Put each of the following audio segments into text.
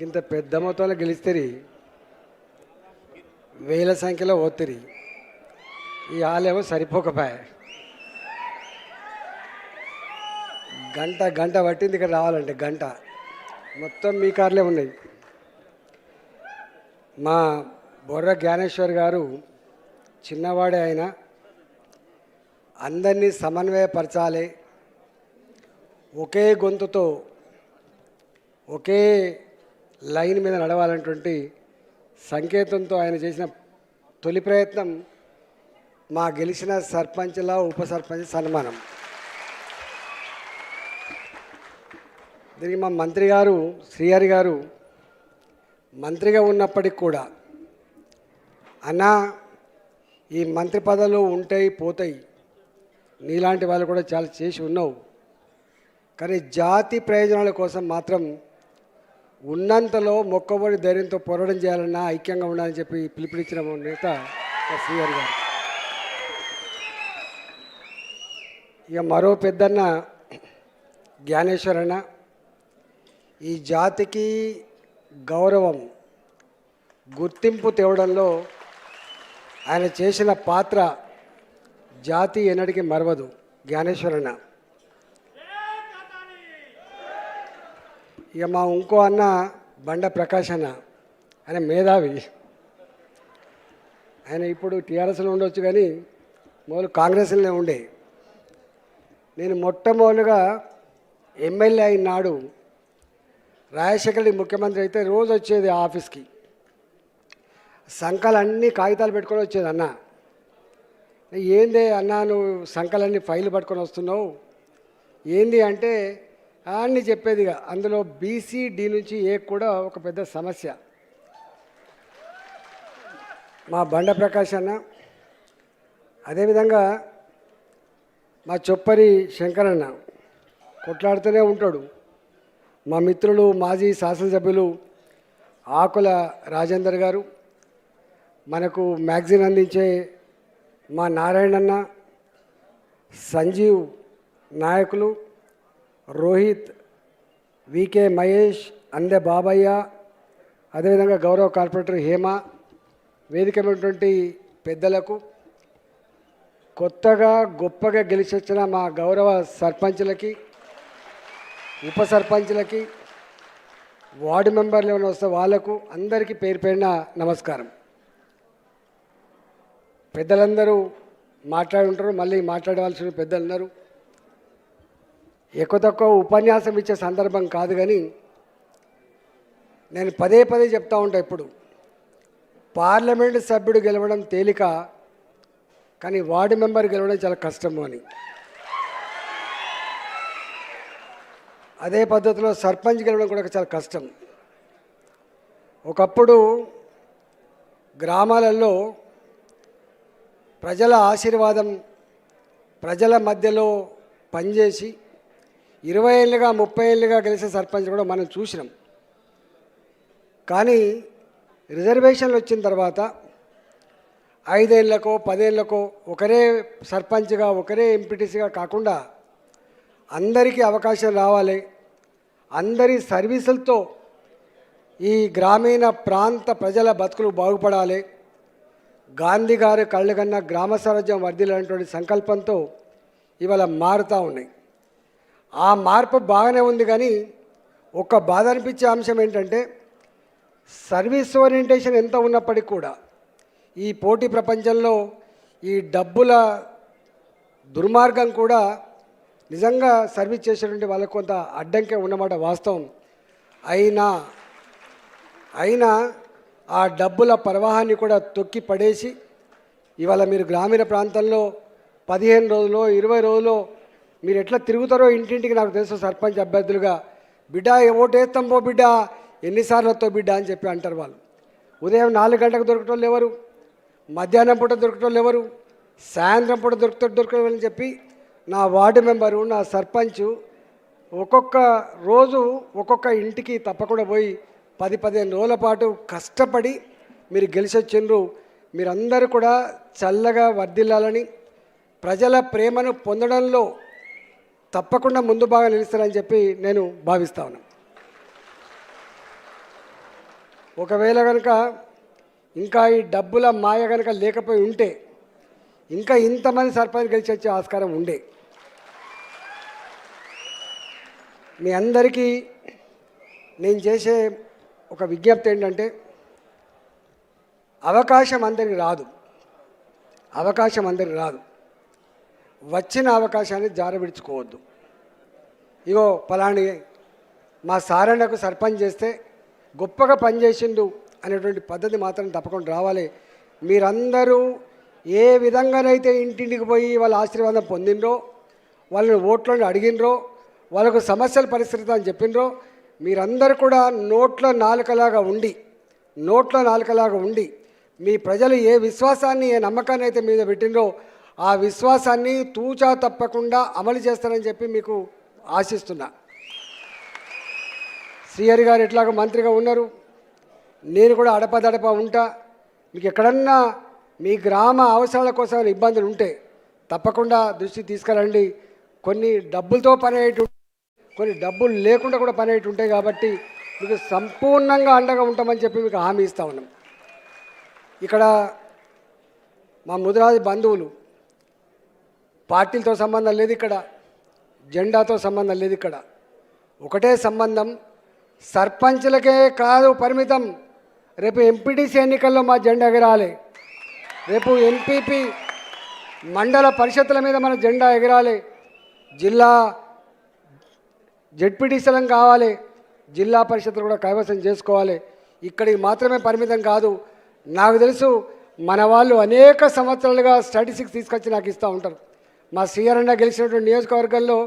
ఇంత పెద్ద మొత్తంలో గెలిస్తేరి వేల సంఖ్యలో ఓతిరి ఈ ఆలయం సరిపోకపోయా. గంట గంట పట్టింది ఇక్కడ రావాలంటే గంట. మొత్తం మీ కార్లే ఉన్నాయి. మా బొర్ర జ్ఞానేశ్వర్ గారు చిన్నవాడే ఆయన. అందరినీ సమన్వయపరచాలి. ఒకే గొంతుతో ఒకే లైన్ మీద నడవాలన్నటువంటి సంకేతంతో ఆయన చేసిన తొలి ప్రయత్నం మా గెలిచిన సర్పంచ్ల ఉప సర్పంచ్ సన్మానం. దీనికి మా మంత్రి గారు శ్రీహరి గారు మంత్రిగా ఉన్నప్పటికి కూడా అన్నా ఈ మంత్రి పదవులు ఉంటాయి పోతాయి. నీలాంటి వాళ్ళు కూడా చాలా చేసి ఉన్నావు. కానీ జాతి ప్రయోజనాల కోసం మాత్రం ఉన్నంతలో మొక్కబడి ధైర్యంతో పోరాటం చేయాలన్నా ఐక్యంగా ఉండాలని చెప్పి పిలుపునిచ్చిన నేత మా శ్రీహరి గారు. ఇక మరో పెద్దన్న జ్ఞానేశ్వరన్న. ఈ జాతికి గౌరవం గుర్తింపు తేవడంలో ఆయన చేసిన పాత్ర జాతి ఎన్నటికీ మరవదు. జ్ఞానేశ్వరన్న. ఇక మా ఇంకో అన్న బండ ప్రకాష్ అన్న ఆయన మేధావి. ఆయన ఇప్పుడు టీఆర్ఎస్లో ఉండొచ్చు కానీ మొదలు కాంగ్రెస్లోనే ఉండే. నేను మొట్టమొదలుగా ఎమ్మెల్యే అయిన నాడు రాజశేఖర రెడ్డి ముఖ్యమంత్రి అయితే రోజు వచ్చేది ఆ ఆఫీస్కి సంకలన్నీ కాగితాలు పెట్టుకొని వచ్చేది అన్న. ఏంది అన్న నువ్వు సంకలన్నీ ఫైల్ పట్టుకొని వస్తున్నావు? ఏంది అంటే అని చెప్పేది ఇక అందులో బీసీ డి నుంచి ఏ కూడా ఒక పెద్ద సమస్య. మా బండ ప్రకాష్ అన్న అదేవిధంగా మా చొప్పరి శంకరన్న కొట్లాడుతూనే ఉంటాడు. మా మిత్రులు మాజీ శాసనసభ్యులు ఆకుల రాజేందర్ గారు మనకు మ్యాగజైన్ అందించే మా నారాయణన్న సంజీవ్ నాయకులు రోహిత్ వికే మహేష్ అందె బాబయ్య అదేవిధంగా గౌరవ కార్పొరేటర్ హేమ వేదికమైనటువంటి పెద్దలకు కొత్తగా గొప్పగా గెలిచొచ్చిన మా గౌరవ సర్పంచులకి ఉప సర్పంచులకి వార్డు మెంబర్లు ఏమైనా వస్తే వాళ్ళకు అందరికీ పేరు పేరిన నమస్కారం. పెద్దలందరూ మాట్లాడుంటారు మళ్ళీ మాట్లాడవలసిన పెద్దలున్నారు ఎక్కువ తక్కువ ఉపన్యాసం ఇచ్చే సందర్భం కాదు కానీ నేను పదే పదే చెప్తా ఉంటా ఇప్పుడు. పార్లమెంటు సభ్యుడు గెలవడం తేలిక కానీ వార్డు మెంబర్ గెలవడం చాలా కష్టము అని. అదే పద్ధతిలో సర్పంచ్ గెలవడం కూడా చాలా కష్టం. ఒకప్పుడు గ్రామాలలో ప్రజల ఆశీర్వాదం ప్రజల మధ్యలో పనిచేసి ఇరవై ఏళ్ళుగా ముప్పై ఏళ్ళుగా గెలిచిన సర్పంచ్ కూడా మనం చూసినాం. కానీ రిజర్వేషన్లు వచ్చిన తర్వాత ఐదేళ్ళకో పదేళ్ళకో ఒకరే సర్పంచ్గా ఒకరే ఎంపీటీసీగా కాకుండా అందరికీ అవకాశం రావాలి. అందరి సర్వీసులతో ఈ గ్రామీణ ప్రాంత ప్రజల బతుకులు బాగుపడాలి. గాంధీ గారి కళ్ళు కన్నా గ్రామ స్వరాజ్యం వర్ధిల్లినటువంటి సంకల్పంతో ఇవాళ మారుతూ ఉన్నాయి. ఆ మార్పు బాగానే ఉంది కానీ ఒక బాధ అనిపించే అంశం ఏంటంటే సర్వీస్ ఓరియంటేషన్ ఎంత ఉన్నప్పటికీ కూడా ఈ పోటీ ప్రపంచంలో ఈ డబ్బుల దుర్మార్గం కూడా నిజంగా సర్వీస్ చేసేటువంటి వాళ్ళకు కొంత అడ్డంకే ఉన్నమాట వాస్తవం. అయినా అయినా ఆ డబ్బుల ప్రవాహాన్ని కూడా తొక్కి పడేసి ఇవాళ మీరు గ్రామీణ ప్రాంతంలో పదిహేను రోజులు ఇరవై రోజులు మీరు ఎట్లా తిరుగుతారో ఇంటింటికి నాకు తెలుసు సర్పంచ్ అభ్యర్థులుగా. బిడ్డ ఓటేస్తాం పో బిడ్డ ఎన్నిసార్లు వస్తావు బిడ్డ అని చెప్పి అంటారు వాళ్ళు. ఉదయం నాలుగు గంటలకు దొరకటం ఎవరు? మధ్యాహ్నం పూట దొరకటం ఎవరు? సాయంత్రం పూట దొరుకుతూ దొరకటోళ్ళు చెప్పి నా వార్డు మెంబరు నా సర్పంచ్ ఒక్కొక్క రోజు ఒక్కొక్క ఇంటికి తప్పకుండా పోయి పది పదిహేను రోజుల పాటు కష్టపడి మీరు గెలిచొచ్చిండ్రు. మీరందరూ కూడా చల్లగా వర్ధిల్లాలని ప్రజల ప్రేమను పొందడంలో తప్పకుండా ముందు బాగా నిలుస్తారని చెప్పి నేను భావిస్తా ఉన్నాను ఒకవేళ కనుక ఇంకా ఈ డబ్బుల మాయ కనుక లేకపోయి ఉంటే ఇంకా ఇంతమంది సర్పంచ్ గెలిచి వచ్చే ఆస్కారం ఉండే. మీ అందరికీ నేను చేసే ఒక విజ్ఞప్తి ఏంటంటే అవకాశం అందరికి రాదు. అవకాశం అందరికి రాదు. వచ్చిన అవకాశాన్ని జారవిడుచుకోవద్దు. ఇగో పలాని మా సారన్నకు సర్పంచ్ చేస్తే గొప్పగా పనిచేసిండు అనేటువంటి పద్ధతి మాత్రం తప్పకుండా రావాలి. మీరందరూ ఏ విధంగానైతే ఇంటింటికి పోయి వాళ్ళ ఆశీర్వాదం పొందినరో వాళ్ళని ఓట్లను అడిగినరో వాళ్ళకు సమస్యల పరిస్థితి అని చెప్పినరో మీరందరూ కూడా నోట్ల నాలుకలాగా ఉండి నోట్ల నాలుకలాగా ఉండి మీ ప్రజలు ఏ విశ్వాసాన్ని ఏ నమ్మకాన్ని అయితే మీద పెట్టినరో ఆ విశ్వాసాన్ని తూచా తప్పకుండా అమలు చేస్తానని చెప్పి మీకు ఆశిస్తున్నా. సిఆర్ గారు ఎట్లాగ మంత్రిగా ఉన్నారు. నేను కూడా అడపదడప ఉంటా. మీకు ఎక్కడన్నా మీ గ్రామ అవసరాల కోసం ఇబ్బందులు ఉంటే తప్పకుండా దృష్టి తీసుకురండి. కొన్ని డబ్బులతో పని అయ్యేటు కొన్ని డబ్బులు లేకుండా కూడా పని అయ్యేటు ఉంటాయి కాబట్టి మీకు సంపూర్ణంగా అండగా ఉంటామని చెప్పి మీకు హామీ ఇస్తా ఉన్నాం. ఇక్కడ మా ముదిరాజు బంధువులు పార్టీలతో సంబంధం లేదు ఇక్కడ. జెండాతో సంబంధం లేదు ఇక్కడ. ఒకటే సంబంధం. సర్పంచ్లకే కాదు పరిమితం. రేపు ఎంపీటీసీ ఎన్నికల్లో మా జెండా ఎగరాలి. రేపు ఎంపీపీ మండల పరిషత్ల మీద మన జెండా ఎగరాలి. జిల్లా జడ్పీటీసీలం కావాలి. జిల్లా పరిషత్లు కూడా కైవసం చేసుకోవాలి. ఇక్కడికి మాత్రమే పరిమితం కాదు. నాకు తెలుసు మన వాళ్ళు అనేక సంవత్సరాలుగా స్టాటిస్టిక్స్ తీసుకొచ్చి నాకు ఇస్తూ ఉంటారు. మా సీఆర్ఎన్న గెలిచినటువంటి నియోజకవర్గంలో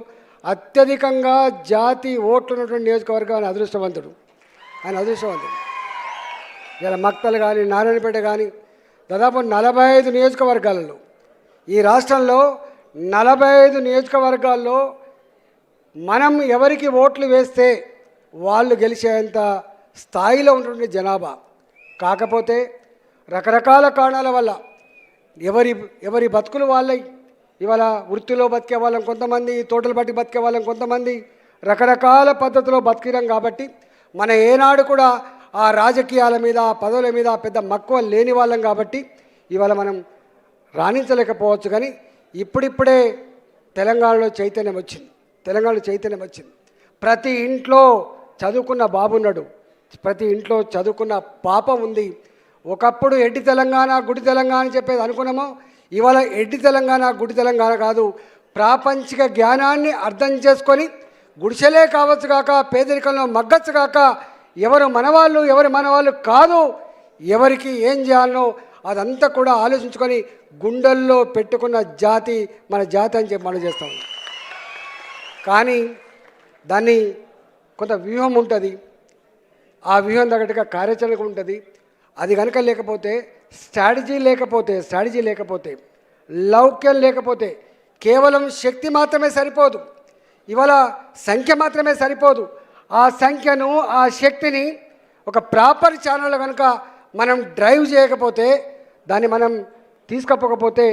అత్యధికంగా జాతి ఓట్లు ఉన్నటువంటి నియోజకవర్గం ఆయన అదృష్టవంతుడు. ఆయన అదృష్టవంతుడు. ఇలా మక్తలు కానీ నారాయణపేట కానీ దాదాపు నలభై ఐదు నియోజకవర్గాలలో ఈ రాష్ట్రంలో నలభై ఐదు నియోజకవర్గాల్లో మనం ఎవరికి ఓట్లు వేస్తే వాళ్ళు గెలిచేంత స్థాయిలో ఉన్నటువంటి జనాభా. కాకపోతే రకరకాల కారణాల వల్ల ఎవరి ఎవరి బతుకులు వాళ్ళై ఇవాళ వృత్తిలో బతికే వాళ్ళం కొంతమంది తోటలు బట్టి బతికే వాళ్ళం కొంతమంది. రకరకాల పద్ధతిలో బతికినాం కాబట్టి మన ఏనాడు కూడా ఆ రాజకీయాల మీద పదవుల మీద పెద్ద మక్కువ లేని వాళ్ళం కాబట్టి ఇవాళ మనం రాణించలేకపోవచ్చు కానీ ఇప్పుడిప్పుడే తెలంగాణలో చైతన్యం వచ్చింది. తెలంగాణలో చైతన్యం వచ్చింది. ప్రతి ఇంట్లో చదువుకున్న బాబున్నాడు ప్రతి ఇంట్లో చదువుకున్న పాప ఉంది. ఒకప్పుడు ఎడ్డి తెలంగాణ గుడి తెలంగాణ అని చెప్పేది అనుకున్నామో ఇవాళ ఎడ్డి తెలంగాణ గుడి తెలంగాణ కాదు ప్రాపంచిక జ్ఞానాన్ని అర్థం చేసుకొని గుడిసెలే కావచ్చు కాక పేదరికంలో మగ్గచ్చు కాక ఎవరు మనవాళ్ళు ఎవరు మనవాళ్ళు కాదు ఎవరికి ఏం చేయాలనో అదంతా కూడా ఆలోచించుకొని గుండెల్లో పెట్టుకున్న జాతి మన జాతి అని చెప్పి మనం చేస్తాం. కానీ దాన్ని కొంత వ్యూహం ఉంటుంది. ఆ వ్యూహం తగ్గట్టుగా కార్యాచరణ ఉంటుంది. అది కనుక లేకపోతే స్ట్రాటజీ లేకపోతే స్ట్రాటజీ లేకపోతే లౌక్యం లేకపోతే కేవలం శక్తి మాత్రమే సరిపోదు. ఇవాళ సంఖ్య మాత్రమే సరిపోదు. ఆ సంఖ్యను ఆ శక్తిని ఒక ప్రాపర్ ఛానల్ కనుక మనం డ్రైవ్ చేయకపోతే దాన్ని మనం తీసుకపోకపోతే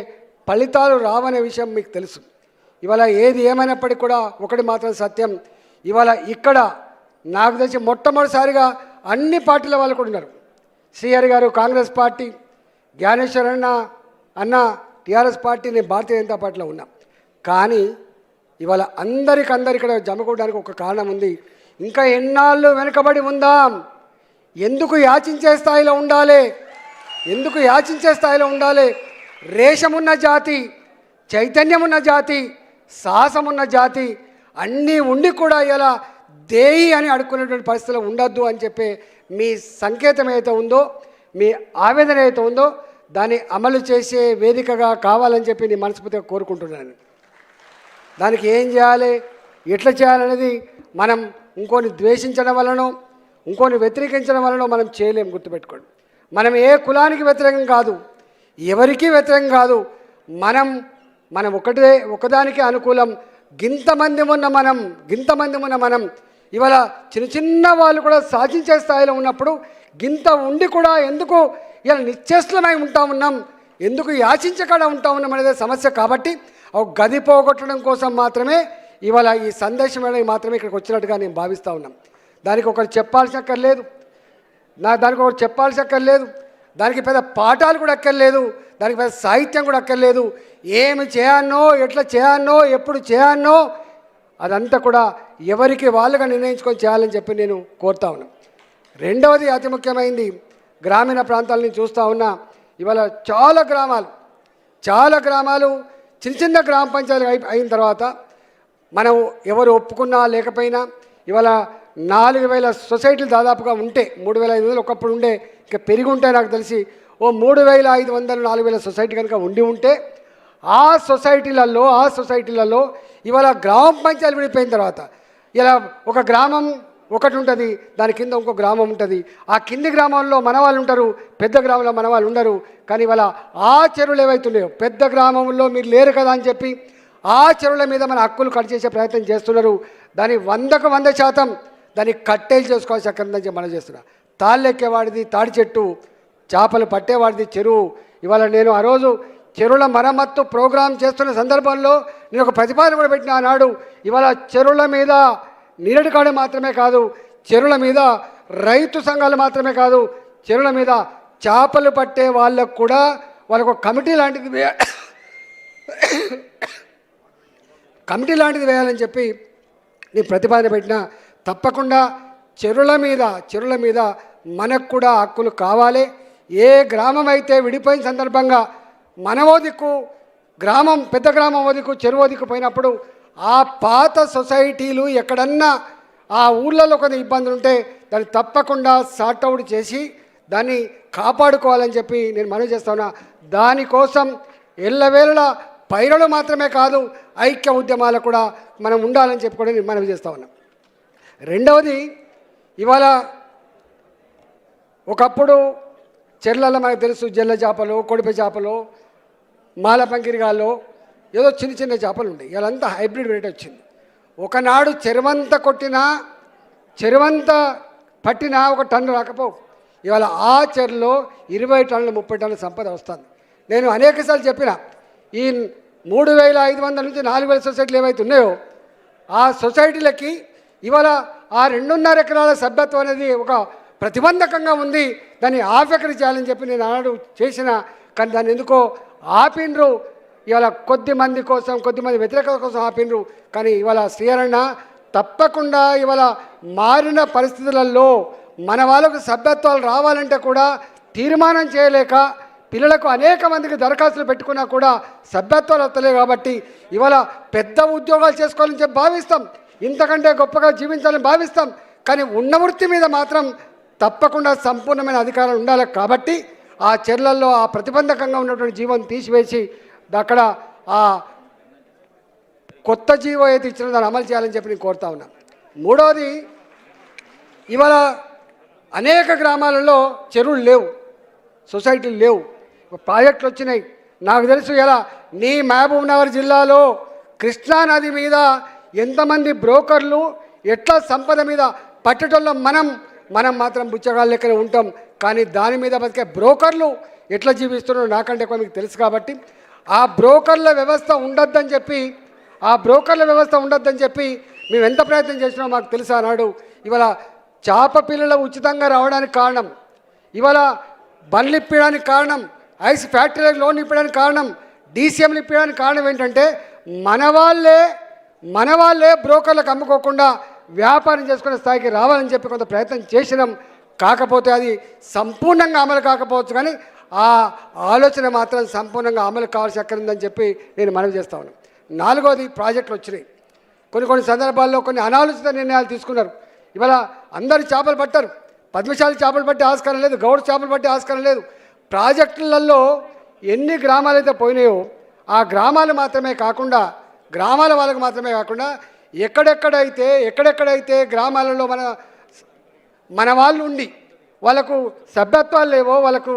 ఫలితాలు రావనే విషయం మీకు తెలుసు. ఇవాళ ఏది ఏమైనప్పటికీ కూడా ఒకటి మాత్రం సత్యం. ఇవాళ ఇక్కడ నాకు తెలిసి మొట్టమొదటిసారిగా అన్ని పార్టీల వాళ్ళు కూడా ఉన్నారు. సిఆర్ గారు కాంగ్రెస్ పార్టీ జ్ఞానేశ్వర్ అన్న అన్న టీఆర్ఎస్ పార్టీ నేను భారతీయ జనతా పార్టీలో ఉన్నా. కానీ ఇవాళ అందరికందరు ఇక్కడ జమకూడడానికి ఒక కారణం ఉంది. ఇంకా ఎన్నాళ్ళు వెనుకబడి ఉందాం? ఎందుకు యాచించే స్థాయిలో ఉండాలి? ఎందుకు యాచించే స్థాయిలో ఉండాలి? రేషమున్న జాతి చైతన్యమున్న జాతి సాహసమున్న జాతి అన్నీ ఉండి కూడా ఇలా దేయి అని అడుక్కునేటువంటి పరిస్థితులు ఉండొద్దు అని చెప్పే మీ సంకేతం ఏదైతే ఉందో మీ ఆవేదన ఏదైతే ఉందో దాన్ని అమలు చేసే వేదికగా కావాలని చెప్పి నేను మనస్ఫూర్తిగా కోరుకుంటున్నాను. దానికి ఏం చేయాలి? ఎట్లా చేయాలనేది మనం ఇంకోని ద్వేషించడం వలనో ఇంకోని వ్యతిరేకించడం వలనో మనం చేయలేం గుర్తుపెట్టుకోండి. మనం ఏ కులానికి వ్యతిరేకం కాదు ఎవరికీ వ్యతిరేకం కాదు మనం మనం ఒకటే ఒకదానికి అనుకూలం. గింతమంది ఉన్న మనం గింతమంది ఉన్న మనం ఇవాళ చిన్న చిన్న వాళ్ళు కూడా సాధించే స్థాయిలో ఉన్నప్పుడు గింత ఉండి కూడా ఎందుకు ఇలా నిశ్చేష్టమై ఉంటా ఉన్నాం ఎందుకు యాచించకుండా ఉంటా ఉన్నాం అనేది సమస్య కాబట్టి గది పోగొట్టడం కోసం మాత్రమే ఇవాళ ఈ సందేశం అనేది మాత్రమే ఇక్కడికి వచ్చినట్టుగా నేను భావిస్తూ ఉన్నాం. దానికి ఒకరు చెప్పాల్సి అక్కర్లేదు నా దానికి ఒకరు చెప్పాల్సి అక్కర్లేదు దానికి పెద్ద పాఠాలు కూడా అక్కర్లేదు. దానికి పెద్ద సాహిత్యం కూడా అక్కర్లేదు. ఏమి చేయాలనో ఎట్లా చేయాలనో ఎప్పుడు చేయాలనో అదంతా కూడా ఎవరికి వాళ్ళుగా నిర్ణయించుకొని చేయాలని చెప్పి నేను కోరుతా ఉన్నాను రెండవది అతి ముఖ్యమైనది గ్రామీణ ప్రాంతాలని చూస్తూ ఉన్నా ఇవాళ చాలా గ్రామాలు చాలా గ్రామాలు చిన్న చిన్న గ్రామ పంచాయతీలు అయి అయిన తర్వాత మనం ఎవరు ఒప్పుకున్నా లేకపోయినా ఇవాళ నాలుగు వేల సొసైటీలు దాదాపుగా ఉంటే మూడు వేల ఐదు వందలు ఒకప్పుడు ఉండే ఇంకా పెరిగి ఉంటే నాకు తెలిసి ఓ మూడు వేల ఐదు వందలు నాలుగు వేల సొసైటీ కనుక ఉండి ఉంటే ఆ సొసైటీలలో ఆ సొసైటీలలో ఇవాళ గ్రామ పంచాయతీలు విడిపోయిన తర్వాత ఇలా ఒక గ్రామం ఒకటి ఉంటుంది దాని కింద ఇంకో గ్రామం ఉంటుంది. ఆ కింది గ్రామంలో మన వాళ్ళు ఉంటారు పెద్ద గ్రామంలో మన వాళ్ళు ఉండరు. కానీ ఇవాళ ఆ చెరువులు ఏవైతున్నాయో పెద్ద గ్రామంలో మీరు లేరు కదా అని చెప్పి ఆ చెరువుల మీద మన హక్కులు కట్ చేసే ప్రయత్నం చేస్తున్నారు. దాని వందకు వంద శాతం దాన్ని కట్టేలు చేసుకోవాల్సి అక్కడి నుంచి మనం చేస్తున్నా. తాళ్ళెక్కేవాడిది తాడి చెట్టు చేపలు పట్టేవాడిది చెరువు. ఇవాళ నేను ఆ రోజు చెరువుల మరమ్మత్తు ప్రోగ్రాం చేస్తున్న సందర్భంలో నేను ఒక ప్రతిపాదన కూడా పెట్టిన ఆనాడు. ఇవాళ చెరువుల మీద నీరడి కాడ మాత్రమే కాదు చెరువుల మీద రైతు సంఘాలు మాత్రమే కాదు చెరువుల మీద చేపలు పట్టే వాళ్ళకు కూడా వాళ్ళకు కమిటీ లాంటిది వే కమిటీ లాంటిది వేయాలని చెప్పి నేను ప్రతిపాదన పెట్టిన తప్పకుండా చెరువుల మీద చెరువుల మీద మనకు కూడా హక్కులు కావాలి. ఏ గ్రామం అయితే విడిపోయిన సందర్భంగా మనవోదిక్కు గ్రామం పెద్ద గ్రామం ఓ దిక్కు చెరువు దిక్కు పోయినప్పుడు ఆ పాత సొసైటీలు ఎక్కడన్నా ఆ ఊళ్ళలో కొన్ని ఇబ్బందులు ఉంటే దాన్ని తప్పకుండా సార్ట్అవుట్ చేసి దాన్ని కాపాడుకోవాలని చెప్పి నేను మనవి చేస్తున్నా దానికోసం ఎల్లవేళ పైరలు మాత్రమే కాదు ఐక్య ఉద్యమాలు కూడా మనం ఉండాలని చెప్పి కూడా నేను మనవి చేస్తా ఉన్నాం. రెండవది ఇవాళ ఒకప్పుడు చెర్లలో మనకు తెలుసు జల్ల చేపలు కొడిపి చేపలు మాల పంకిరిగాల్లో ఏదో చిన్న చిన్న చేపలు ఉండే ఇవాళంతా హైబ్రిడ్ వెరైటీ వచ్చింది. ఒకనాడు చెరువంత కొట్టినా చెరువంత పట్టినా ఒక టన్ను రాకపోవు. ఇవాళ ఆ చెరులో ఇరవై టన్నులు ముప్పై టన్నుల సంపద వస్తుంది. నేను అనేకసార్లు చెప్పిన ఈ మూడు వేల ఐదు వందల నుంచి నాలుగు వేల సొసైటీలు ఏవైతే ఉన్నాయో ఆ సొసైటీలకి ఇవాళ ఆ రెండున్నర ఎకరాల సభ్యత్వం అనేది ఒక ప్రతిబంధకంగా ఉంది. దాన్ని ఆఫెకరి చేయాలని చెప్పి నేను ఆనాడు చేసిన కానీ దాన్ని ఎందుకో ఆపిండ్రు. ఇవాళ కొద్ది మంది కోసం కొద్దిమంది వ్యతిరేకత కోసం ఆపినరు కానీ ఇవాళ శ్రీహరణ తప్పకుండా ఇవాళ మారిన పరిస్థితులలో మన వాళ్ళకు సభ్యత్వాలు రావాలంటే కూడా తీర్మానం చేయలేక పిల్లలకు అనేక మందికి దరఖాస్తులు పెట్టుకున్నా కూడా సభ్యత్వాలు వస్తలేవు కాబట్టి ఇవాళ పెద్ద ఉద్యోగాలు చేసుకోవాలని చెప్పి భావిస్తాం. ఇంతకంటే గొప్పగా జీవించాలని భావిస్తాం. కానీ ఉన్న వృత్తి మీద మాత్రం తప్పకుండా సంపూర్ణమైన అధికారం ఉండాలి కాబట్టి ఆ చర్యలలో ఆ ప్రతిబంధకంగా ఉన్నటువంటి జీవం తీసివేసి అక్కడ ఆ కొత్త జీవో అయితే ఇచ్చిన దాన్ని అమలు చేయాలని చెప్పి నేను కోరుతా ఉన్నా. మూడవది ఇవాళ అనేక గ్రామాలలో చెరువులు లేవు సొసైటీలు లేవు ప్రాజెక్టులు వచ్చినాయి. నాకు తెలుసు ఎలా నీ మహబూబ్ నగర్ జిల్లాలో కృష్ణానది మీద ఎంతమంది బ్రోకర్లు ఎట్లా సంపద మీద పట్టటంలో మనం మనం మాత్రం బుచ్చగాళ్ళ లెక్కనే ఉంటాం. కానీ దాని మీద బతికే బ్రోకర్లు ఎట్లా జీవిస్తున్నారో నాకంటే ఎక్కువ మీకు తెలుసు కాబట్టి ఆ బ్రోకర్ల వ్యవస్థ ఉండొద్దని చెప్పి ఆ బ్రోకర్ల వ్యవస్థ ఉండొద్దని చెప్పి మేము ఎంత ప్రయత్నం చేసినామో మాకు తెలుసా అన్నాడు ఇవాళ చేప పిల్లలు ఉచితంగా రావడానికి కారణం ఇవాళ బండ్లు ఇప్పడానికి కారణం ఐస్ ఫ్యాక్టరీలకు లోన్ ఇప్పడానికి కారణం డీసీఎంలు ఇప్పడానికి కారణం ఏంటంటే మన వాళ్ళే మన వాళ్ళే బ్రోకర్లకు అమ్ముకోకుండా వ్యాపారం చేసుకునే స్థాయికి రావాలని చెప్పి కొంత ప్రయత్నం చేసినాం. కాకపోతే అది సంపూర్ణంగా అమలు కాకపోవచ్చు కానీ ఆ ఆలోచన మాత్రం సంపూర్ణంగా అమలు కావాల్సి ఎక్కడ ఉందని చెప్పి నేను మనవి చేస్తా ఉన్నాను. నాలుగోది ప్రాజెక్టులు వచ్చినాయి. కొన్ని కొన్ని సందర్భాల్లో కొన్ని అనాలోచిత నిర్ణయాలు తీసుకున్నారు. ఇవాళ అందరు చేపలు పట్టారు. పద్మశాలి చేపలు పట్టే ఆస్కారం లేదు. గౌడ చేపలు పట్టే ఆస్కారం లేదు. ప్రాజెక్టులలో ఎన్ని గ్రామాలు అయితే పోయినాయో ఆ గ్రామాలు మాత్రమే కాకుండా గ్రామాల వాళ్ళకు మాత్రమే కాకుండా ఎక్కడెక్కడైతే ఎక్కడెక్కడైతే గ్రామాలలో మన మన వాళ్ళు ఉండి వాళ్ళకు సభ్యత్వాలు లేవో వాళ్ళకు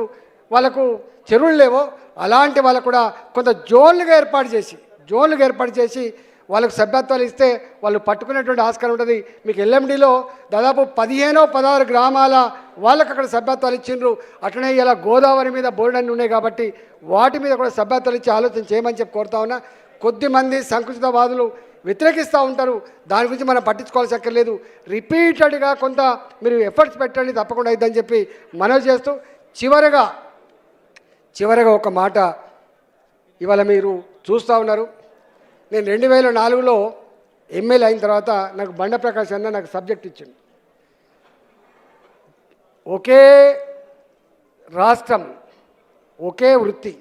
వాళ్ళకు చెరువులు లేవో అలాంటి వాళ్ళకు కూడా కొంత జోన్లుగా ఏర్పాటు చేసి జోన్లుగా ఏర్పాటు చేసి వాళ్ళకు సభ్యత్వాలు ఇస్తే వాళ్ళు పట్టుకునేటువంటి ఆస్కారం ఉంటుంది. మీకు ఎల్ఎండిలో దాదాపు పదిహేనో పదహారు గ్రామాల వాళ్ళకి అక్కడ సభ్యత్వాలు ఇచ్చిండ్రు. అట్లనే ఇలా గోదావరి మీద బోర్డన్ని ఉన్నాయి కాబట్టి వాటి మీద కూడా సభ్యత్వాలు ఇచ్చి ఆలోచన చేయమని చెప్పి కోరుతా ఉన్నా. కొద్దిమంది సంకుచితవాదులు వ్యతిరేకిస్తూ ఉంటారు. దాని గురించి మనం పట్టించుకోవాల్సి అక్కర్లేదు రిపీటెడ్గా కొంత మీరు ఎఫర్ట్స్ పెట్టండి తప్పకుండా ఇద్దని చెప్పి మనవి చేస్తూ చివరగా చివరగా ఒక మాట ఇవాళ మీరు చూస్తూ ఉన్నారు. నేను రెండు వేల నాలుగులో ఎమ్మెల్యే అయిన తర్వాత నాకు బండ ప్రకాష్ అన్న నాకు సబ్జెక్ట్ ఇచ్చింది ఒకే రాష్ట్రం ఒకే వృత్తి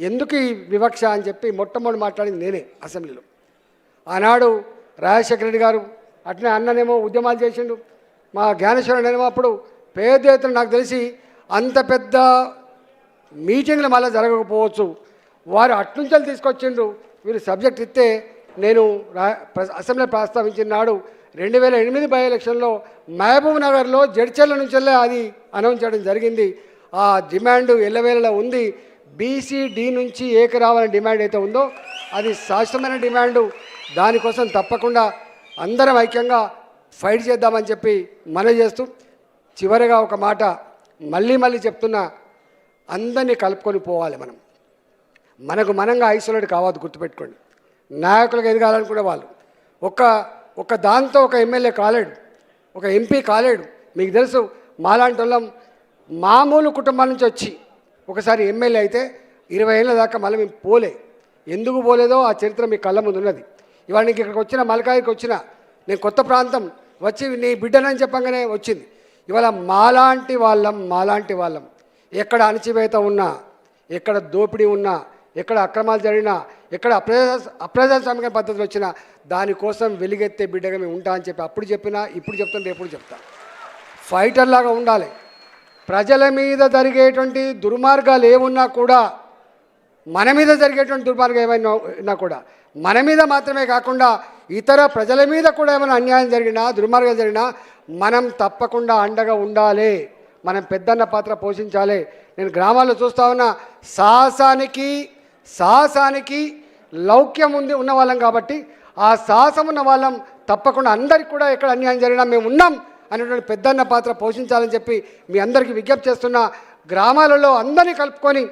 ఎందుకు ఈ వివక్ష అని చెప్పి మొట్టమొదటి మాట్లాడింది నేనే అసెంబ్లీలో. ఆనాడు రాజశేఖర రెడ్డి గారు అట్నే అన్ననేమో ఉద్యమాలు చేసిండు. మా జ్ఞానేశ్వరుడేమో అప్పుడు పేద ఎత్తున నాకు తెలిసి అంత పెద్ద మీటింగ్లు మళ్ళీ జరగకపోవచ్చు. వారు అట్నుంచి తీసుకొచ్చిండ్రు. వీరు సబ్జెక్ట్ ఇస్తే నేను అసెంబ్లీ ప్రస్తావించిన నాడు రెండు వేల ఎనిమిది బై ఎలక్షన్లో మహబూబ్ నగర్లో జడ్చర్ల నుంచెల్లే అది అనౌన్స్ చేయడం జరిగింది. ఆ డిమాండ్ ఎల్లవేళలా ఉంది. బీసీడీ నుంచి ఏక రావాలని డిమాండ్ అయితే ఉందో అది శాశ్వతమైన డిమాండు. దానికోసం తప్పకుండా అందరం ఐక్యంగా ఫైట్ చేద్దామని చెప్పి మనవి చేస్తూ చివరిగా ఒక మాట మళ్ళీ మళ్ళీ చెప్తున్నా. అందరినీ కలుపుకొని పోవాలి మనం. మనకు మనంగా ఐసోలేట్ కావద్దు గుర్తుపెట్టుకోండి. నాయకులకు ఎదగాలనుకునే వాళ్ళు. ఒక ఒక దాంతో ఒక ఎమ్మెల్యే కాలేడు. ఒక ఎంపీ కాలేడు. మీకు తెలుసు మాలాంటి వాళ్ళం మామూలు కుటుంబాల నుంచి వచ్చి ఒకసారి ఎమ్మెల్యే అయితే ఇరవై ఏళ్ళ దాకా మళ్ళీ మేము పోలే. ఎందుకు పోలేదో ఆ చరిత్ర మీ కళ్ళ ముందు ఉన్నది. ఇవాళ నీకు ఇక్కడికి వచ్చిన మలకాయకి వచ్చిన నేను కొత్త ప్రాంతం వచ్చి నీ బిడ్డనని చెప్పంగానే వచ్చింది. ఇవాళ మాలాంటి వాళ్ళం మాలాంటి వాళ్ళం. ఎక్కడ అణచివేత ఉన్నా ఎక్కడ దోపిడీ ఉన్నా ఎక్కడ అక్రమాలు జరిగినా ఎక్కడ అప్రజా అప్రజాస్వామిక పద్ధతులు వచ్చినా దానికోసం వెలుగెత్తే బిడ్డగా మేము ఉంటా అని చెప్పి అప్పుడు చెప్పినా ఇప్పుడు చెప్తాను రేపు చెప్తా. ఫైటర్ లాగా ఉండాలి. ప్రజల మీద జరిగేటువంటి దుర్మార్గాలు ఏమున్నా కూడా మన మీద జరిగేటువంటి దుర్మార్గం ఏమైనా ఉన్నా కూడా మన మీద మాత్రమే కాకుండా ఇతర ప్రజల మీద కూడా ఏమైనా అన్యాయం జరిగినా దుర్మార్గం జరిగినా మనం తప్పకుండా అండగా ఉండాలి. మనం పెద్దన్న పాత్ర పోషించాలి. నేను గ్రామాల్లో చూస్తా ఉన్నా సాహసానికి సాహసానికి లౌక్యం ఉంది ఉన్న వాళ్ళం కాబట్టి ఆ సాహసం ఉన్న వాళ్ళం తప్పకుండా అందరికి కూడా ఎక్కడ అన్యాయం జరిగినా మేము ఉన్నాం అనేటువంటి పెద్దన్న పాత్ర పోషించాలని చెప్పి మీ అందరికీ విజ్ఞప్తి చేస్తున్న. గ్రామాలలో అందరినీ కలుపుకొని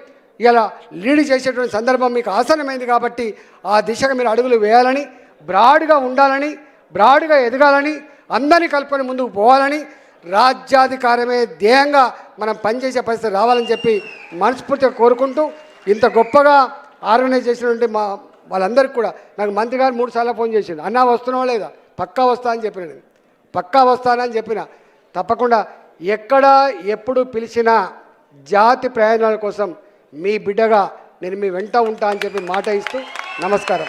ఇలా లీడ్ చేసేటువంటి సందర్భం మీకు ఆసనమైంది కాబట్టి ఆ దిశగా మీరు అడుగులు వేయాలని బ్రాడ్గా ఉండాలని బ్రాడ్గా ఎదగాలని అందరినీ కలుపుకొని ముందుకు పోవాలని రాజ్యాధికారమే ధ్యేయంగా మనం పనిచేసే పరిస్థితి రావాలని చెప్పి మనస్ఫూర్తిగా కోరుకుంటూ ఇంత గొప్పగా ఆర్గనైజ్ చేసినటువంటి మా వాళ్ళందరికీ కూడా నాకు మంత్రి గారు మూడు సార్లు ఫోన్ చేసిండు. అన్నా వస్తున్నావా లేదా? పక్కా వస్తా అని చెప్పిన నేను. పక్కా వస్తానని చెప్పిన. తప్పకుండా ఎక్కడ ఎప్పుడు పిలిచినా జాతి ప్రయోజనాల కోసం మీ బిడ్డగా నేను మీ వెంట ఉంటా అని చెప్పి మాట ఇస్తూ నమస్కారం.